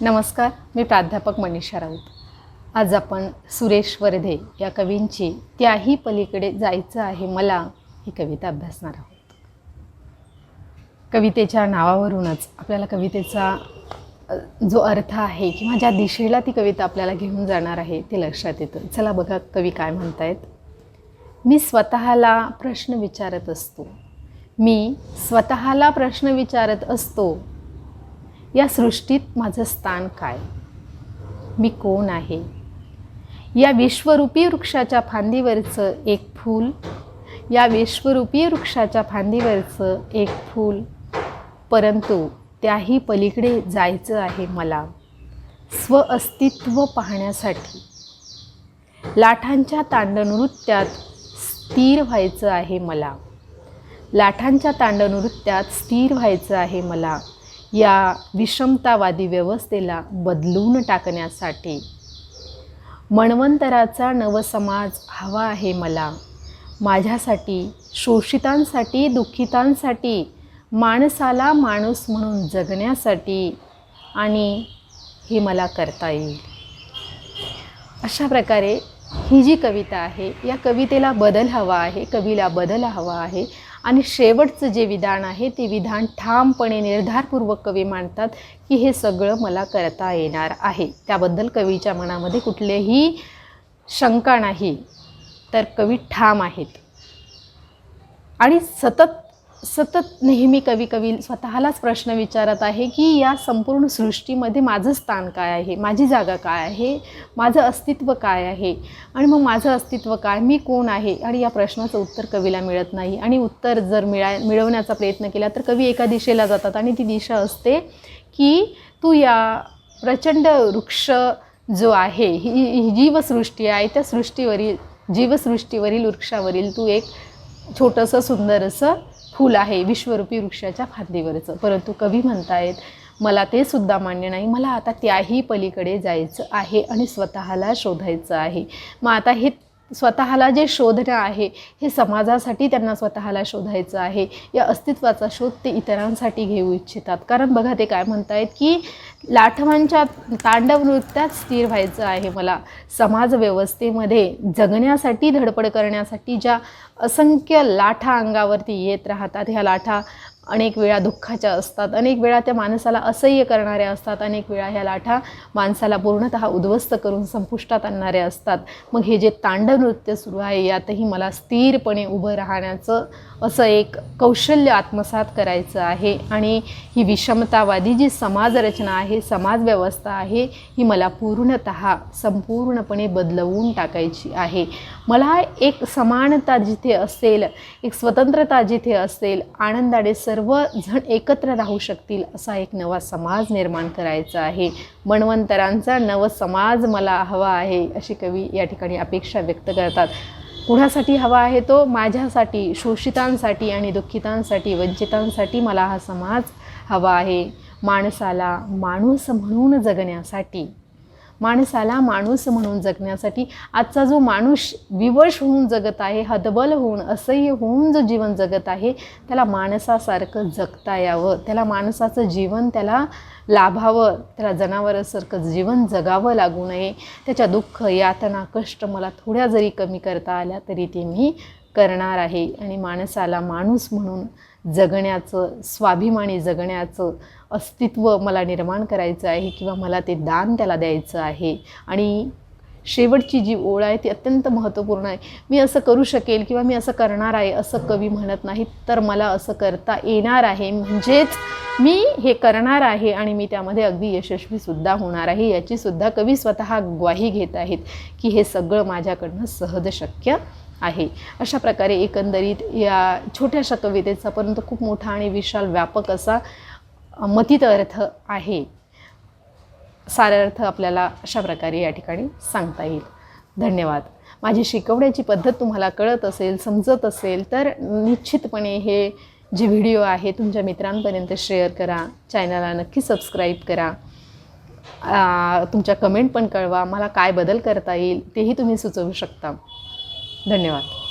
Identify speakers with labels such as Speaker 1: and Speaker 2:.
Speaker 1: नमस्कार मी प्राध्यापक मनीषा राऊत. आज आपण सुरेश वर्धे या कवींची त्याही पलीकडे जायचं आहे मला ही कविता अभ्यासणार आहोत. कवितेच्या नावावरूनच आपल्याला कवितेचा जो अर्थ आहे किंवा ज्या दिशेला ती कविता आपल्याला घेऊन जाणार आहे ते लक्षात येतं. चला बघा कवी काय म्हणतायत. मी स्वतःला प्रश्न विचारत असतो. मी स्वतःला प्रश्न विचारत असतो. या सृष्टीत माझं स्थान काय? मी कोण आहे? या विश्वरूपी वृक्षाच्या फांदीवरचं एक फूल या विश्वरूपी वृक्षाच्या फांदीवरचं एक फूल परंतु त्याही पलीकडे जायचं आहे मला स्व अस्तित्व पाहण्यासाठी. लाठांच्या तांडनृत्यात स्थिर व्हायचं आहे मला. लाठांच्या तांडनृत्यात स्थिर व्हायचं आहे मला या विषमतावादी व्यवस्थेला बदलून टाकण्यासाठी मणवंतराचा नवसमाज हवा आहे मला. माझ्यासाठी शोषितांसाठी दुःखितांसाठी माणसाला माणूस म्हणून जगण्यासाठी आणि हे मला करता येईल. अशा प्रकारे ही जी कविता आहे या कवितेला बदल हवा आहे कवीला बदल हवा आहे आणि शेवटचं जे विधान आहे ते विधान ठामपणे निर्धारपूर्वक कवी मांडतात की हे सगळं मला करता येणार आहे. त्याबद्दल कवीच्या मनामध्ये कुठलेही शंका नाही तर कवी ठाम आहेत. आणि सतत सतत नेहमी कवी कवी स्वतःलाच प्रश्न विचारत आहे की या संपूर्ण सृष्टीमध्ये माझं स्थान काय आहे? माझी जागा काय आहे? माझं अस्तित्व काय आहे? आणि मग माझं अस्तित्व काय? मी कोण आहे? आणि या प्रश्नाचं उत्तर कवीला मिळत नाही. आणि उत्तर जर मिळा मिळवण्याचा प्रयत्न केला तर कवी एका दिशेला जातात आणि ती दिशा असते की तू या प्रचंड वृक्ष जो आहे ही ही जीवसृष्टी आहे त्या सृष्टीवरील जीवसृष्टीवरील वृक्षावरील तू एक छोटंसं सुंदर असं फूल आहे विश्वरूपी वृक्षाच्या फांदीवरचं. परंतु कवी म्हणतायत मला ते सुद्धा मान्य नाही. मला आता त्याही पलीकडे जायचं आहे आणि स्वतःला शोधायचं आहे. मग आता हे स्वतःला जे शोधणं आहे हे समाजासाठी त्यांना स्वतःला शोधायचं आहे. या अस्तित्वाचा शोध ते इतरांसाठी घेऊ इच्छितात. कारण बघा ते काय म्हणतायत की लाठवांच्या तांडव नृत्यात स्थिर व्हायचं आहे मला. समाजव्यवस्थेमध्ये जगण्यासाठी धडपड करण्यासाठी ज्या असंख्य लाठा अंगावरती येत राहतात ह्या लाठा अनेक वेळा दुःखाच्या असतात अनेक वेळा त्या माणसाला असह्य करणाऱ्या असतात अनेक वेळा ह्या लाठा माणसाला पूर्णतः उद्ध्वस्त करून संपुष्टात आणणाऱ्या असतात. मग हे जे तांडव नृत्य सुरू आहे यातही मला स्थिरपणे उभं राहण्याचं असं एक कौशल्य आत्मसात करायचं आहे. आणि ही विषमतावादी जी समाजरचना आहे समाजव्यवस्था आहे ही मला पूर्णत संपूर्णपणे बदलवून टाकायची आहे. मला एक समानता जिथे असेल एक स्वतंत्रता जिथे असेल आनंदाने सर्वजण एकत्र राहू शकतील असा एक नवा समाज निर्माण करायचा आहे. मणवंतरांचा नव समाज मला हवा आहे अशी कवी या ठिकाणी अपेक्षा व्यक्त करतात. कुणासाठी हवा आहे तो? माझ्यासाठी शोषितांसाठी आणि दुःखितांसाठी वंचितांसाठी मला हा समाज हवा आहे. माणसाला माणूस म्हणून जगण्यासाठी माणसाला माणूस म्हणून जगण्यासाठी. आजचा जो माणूस विवश होऊन जगत आहे हदबल होऊन असह्य होऊन जो जीवन जगत आहे त्याला माणसासारखं जगता यावं. त्याला माणसाचं जीवन त्याला लाभावं. त्याला जनावरासारखं जीवन जगावं लागू नये. त्याच्या दुःख यातना कष्ट मला थोड्या जरी कमी करता आल्या तरी ते मी करणार आहे आणि माणसाला माणूस म्हणून जगण्याचं स्वाभिमानी जगण्याचं अस्तित्व मला निर्माण करायचं आहे किंवा मला ते दान त्याला द्यायचं आहे. आणि शेवटची जी ओळ आहे ती अत्यंत महत्त्वपूर्ण आहे. मी असं करू शकेल किंवा मी असं करणार आहे असं कवी म्हणत नाहीत तर मला असं करता येणार आहे. म्हणजेच मी हे करणार आहे आणि मी त्यामध्ये अगदी यशस्वीसुद्धा होणार आहे याचीसुद्धा कवी स्वतः ग्वाही घेत आहेत की हे सगळं माझ्याकडनं सहज शक्य आहे. अशा प्रकारे एकंदरीत या छोट्याशा कवितेचा परंतु खूप मोठा आणि विशाल व्यापक असा मतीत अर्थ आहे. सारा अर्थ आपल्याला अशा प्रकारे या ठिकाणी सांगता येईल. धन्यवाद. माझी शिकवण्याची पद्धत तुम्हाला कळत असेल समजत असेल तर निश्चितपणे हे जे व्हिडिओ आहे तुमच्या मित्रांपर्यंत शेअर करा चॅनलला नक्की सबस्क्राईब करा. तुमच्या कमेंट पण कळवा मला काय बदल करता येईल तेही तुम्ही सुचवू शकता. धन्यवाद.